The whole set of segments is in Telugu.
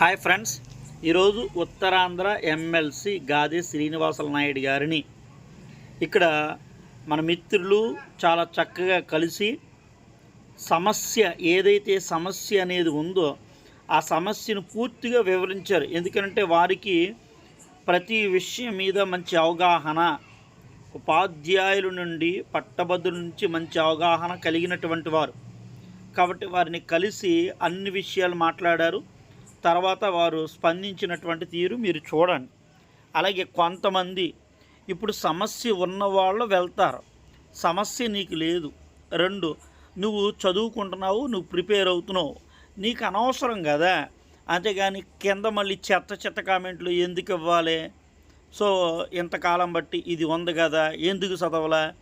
హాయ్ ఫ్రెండ్స్ ఈరోజు ఉత్తరాంధ్ర ఎమ్మెల్సీ గాది శ్రీనివాసల నాయుడు గారిని ఇక్కడ మన మిత్రులు చాలా చక్కగా కలిసి సమస్య ఏదైతే సమస్య అనేది ఉందో ఆ సమస్యను పూర్తిగా వివరించారు. ఎందుకంటే వారికి ప్రతి విషయం మీద మంచి అవగాహన ఉపాధ్యాయుల నుండి పట్టభద్రుల నుంచి మంచి అవగాహన కలిగినటువంటి వారు. కాబట్టి వారిని కలిసి అన్ని విషయాలు మాట్లాడారు. తర్వాత వారు స్పందించినటువంటి తీరు మీరు చూడండి. అలాగే కొంతమంది ఇప్పుడు సమస్య ఉన్నవాళ్ళు వెళ్తారు. సమస్య నీకు లేదు. రెండు నువ్వు చదువుకుంటున్నావు నువ్వు ప్రిపేర్ అవుతున్నావు. నీకు అనవసరం కదా. అంతేగాని కింద మళ్ళీ చెత్త చెత్త కామెంట్లు ఎందుకు ఇవ్వాలి? సో ఇంతకాలం బట్టి ఇది ఉంది కదా. ఎందుకు చదవలా?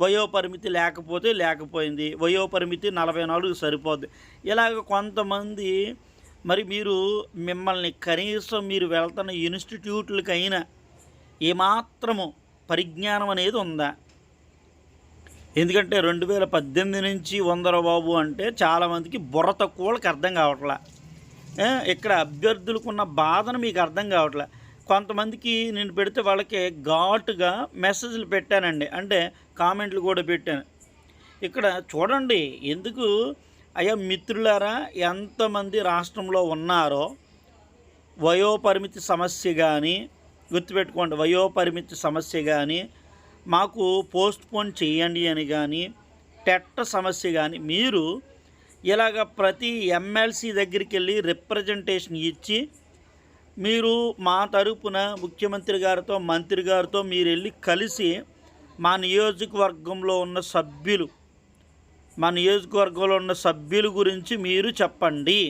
వయోపరిమితి లేకపోతే లేకపోయింది. వయోపరిమితి నలభై నాలుగు సరిపోద్ది. ఇలాగ కొంతమంది మరి మీరు మిమ్మల్ని కనీసం మీరు వెళ్తున్న ఇన్స్టిట్యూట్లకైనా ఏమాత్రము పరిజ్ఞానం అనేది ఉందా? ఎందుకంటే రెండు వేల పద్దెనిమిది నుంచి వందర బాబు అంటే చాలామందికి బుర్ర తక్కువ అర్థం కావట్లే. ఇక్కడ అభ్యర్థులకు ఉన్న బాధను మీకు అర్థం కావట్లే. కొంతమందికి నేను పెడితే వాళ్ళకి ఘాటుగా మెసేజ్లు పెట్టానండి. అంటే కామెంట్లు కూడా పెట్టాను. ఇక్కడ చూడండి ఎందుకు అయ్యా మిత్రులారా ఎంతమంది రాష్ట్రంలో ఉన్నారో వయోపరిమితి సమస్య కానీ గుర్తుపెట్టుకోండి వయోపరిమితి సమస్య కానీ మాకు పోస్ట్ పోన్ చేయండి అని కానీ టెట్ట సమస్య కానీ మీరు ఇలాగ ప్రతి ఎమ్మెల్సీ దగ్గరికి వెళ్ళి రిప్రజెంటేషన్ ఇచ్చి మీరు మా తరపున ముఖ్యమంత్రి గారితో మంత్రి గారితో మీరు వెళ్ళి కలిసి మా నియోజకవర్గంలో ఉన్న సభ్యులు మా నియోజకవర్గంలో ఉన్న సభ్యుల గురించి మీరు చెప్పండి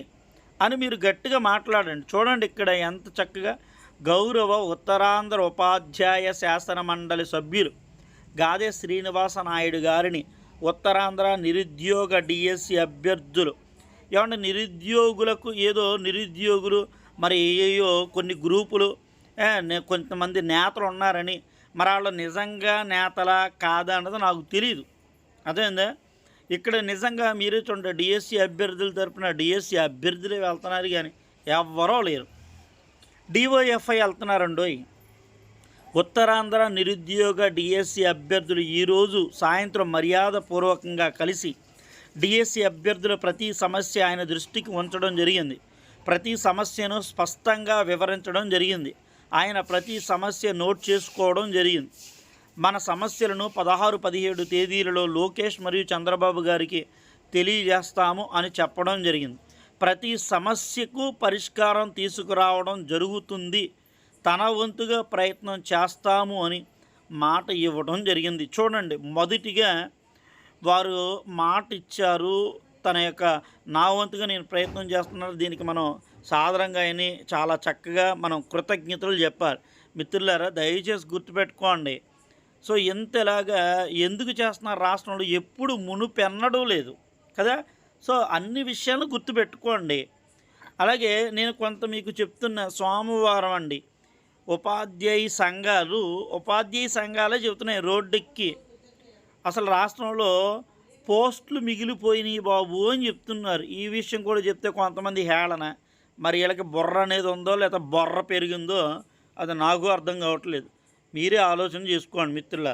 అని మీరు గట్టిగా మాట్లాడండి. చూడండి ఇక్కడ ఎంత చక్కగా గౌరవ ఉత్తరాంధ్ర ఉపాధ్యాయ శాసన మండలి సభ్యులు గాదే శ్రీనివాస నాయుడు గారిని ఉత్తరాంధ్ర నిరుద్యోగ డిఎస్సి అభ్యర్థులు. ఏమంటే నిరుద్యోగులకు ఏదో నిరుద్యోగులు మరి ఏయో కొన్ని గ్రూపులు కొంతమంది నేతలు ఉన్నారని మరి వాళ్ళు నిజంగా నేతలా కాదా అన్నది నాకు తెలియదు అదేందా ఇక్కడ నిజంగా మీరే చూడండి డిఎస్సి అభ్యర్థుల తరపున డిఎస్సి అభ్యర్థులే వెళ్తున్నారు కానీ ఎవ్వరూ లేరు. డివైఎఫ్ఐ వెళ్తున్నారండోయ్ ఉత్తరాంధ్ర నిరుద్యోగ డిఎస్సి అభ్యర్థులు ఈరోజు సాయంత్రం మర్యాదపూర్వకంగా కలిసి డిఎస్సి అభ్యర్థుల ప్రతి సమస్య ఆయన దృష్టికి ఉంచడం జరిగింది. ప్రతి సమస్యను స్పష్టంగా వివరించడం జరిగింది. ఆయన ప్రతి సమస్య నోట్ చేసుకోవడం జరిగింది. మన సమస్యలను పదహారు పదిహేడు తేదీలలో లోకేష్ మరియు చంద్రబాబు గారికి తెలియజేస్తాము అని చెప్పడం జరిగింది. ప్రతి సమస్యకు పరిష్కారం తీసుకురావడం జరుగుతుంది. తన వంతుగా ప్రయత్నం చేస్తాము అని మాట ఇవ్వడం జరిగింది. చూడండి మొదటిగా వారు మాట ఇచ్చారు. తన యొక్క నా వంతుగా నేను ప్రయత్నం చేస్తున్నాను దీనికి మనం సాధారణంగా అయినా చాలా చక్కగా మనం కృతజ్ఞతలు చెప్పాలి. మిత్రులారా దయచేసి గుర్తుపెట్టుకోండి. సో ఎంతలాగా ఎందుకు చేస్తున్నారు రాష్ట్రంలో? ఎప్పుడు మునుపెన్నడూ లేదు కదా? సో అన్ని విషయాలు గుర్తుపెట్టుకోండి. అలాగే నేను కొంత మీకు చెప్తున్న సోమవారం అండి ఉపాధ్యాయ సంఘాలు ఉపాధ్యాయ సంఘాలే చెబుతున్నాయి రోడ్డెక్కి అసలు రాష్ట్రంలో పోస్టులు మిగిలిపోయినాయి బాబు అని చెప్తున్నారు. ఈ విషయం కూడా చెప్తే కొంతమంది హేళన. మరి వీళ్ళకి బుర్ర అనేది ఉందో లేదా బొర్ర పెరిగిందో అది నాకు అర్థం కావట్లేదు. మీరే ఆలోచన చేసుకోండి మిత్రుల